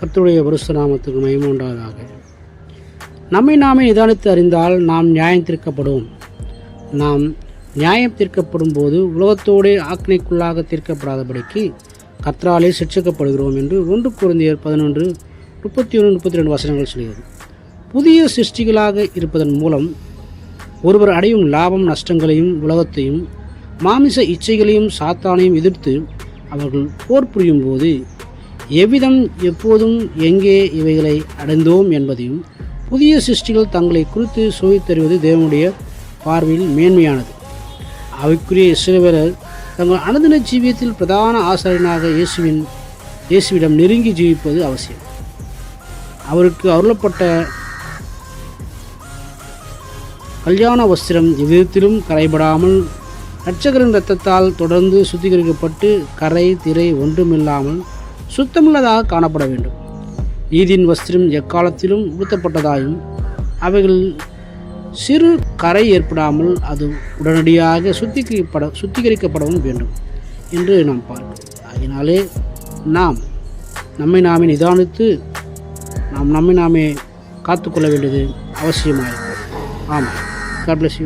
கத்துடைய பரிசு நாமத்துக்கு மயமுண்டாதாக நம்மை நாமே நிதானித்து அறிந்தால் நாம் நியாயம் தீர்க்கப்படும் நாம் நியாயம் தீர்க்கப்படும் போது உலகத்தோடே ஆக்கினைக்குள்ளாக தீர்க்கப்படாதபடிக்கு கத்ராலே சிட்சிக்கப்படுகிறோம் என்று ஒன்று குருந்தியர் பதினொன்று முப்பத்தி ஒன்று முப்பத்தி ரெண்டு வசனங்கள் சொல்கிறது. புதிய சிருஷ்டிகளாக இருப்பதன் மூலம் ஒருவர் அடையும் லாபம் நஷ்டங்களையும் உலகத்தையும் மாமிச இச்சைகளையும் சாத்தானையும் எதிர்த்து அவர்கள் போர் புரியும் போது எவ்விதம் எப்போதும் எங்கே இவைகளை அடைந்தோம் என்பதையும் புதிய சிருஷ்டிகள் தங்களை குறித்து சோதித்தருவது தேவனுடைய பார்வையில் மேன்மையானது. அவைக்குரிய சிறுவரர் தங்கள் அனுதின ஜீவியத்தில் பிரதான ஆசிரியனாக இயேசுவின் இயேசுவிடம் நெருங்கி ஜீவிப்பது அவசியம். அவருக்கு அருளப்பட்ட கல்யாண வஸ்திரம் எவ்விதத்திலும் கரைபடாமல் இரட்சகரின் இரத்தத்தால் தொடர்ந்து சுத்திகரிக்கப்பட்டு கரை திரை ஒன்றுமில்லாமல் சுத்தமுள்ளதாக காணப்பட வேண்டும். ஈதின் வஸ்திரம் எக்காலத்திலும் உடுத்தப்பட்டதாயும் அவைகள் சிறு கரை ஏற்படாமல் அது உடனடியாக சுத்திகரிக்கப்பட சுத்திகரிக்கப்படவும் வேண்டும் என்று நாம் பார்க்கிறோம். அதனாலே நாம் நம்மை நாமே நிதானித்து நாம் நம்மை நாமே காத்துக்கொள்ள வேண்டியது அவசியமாயிருக்கும். ஆமாம். God bless.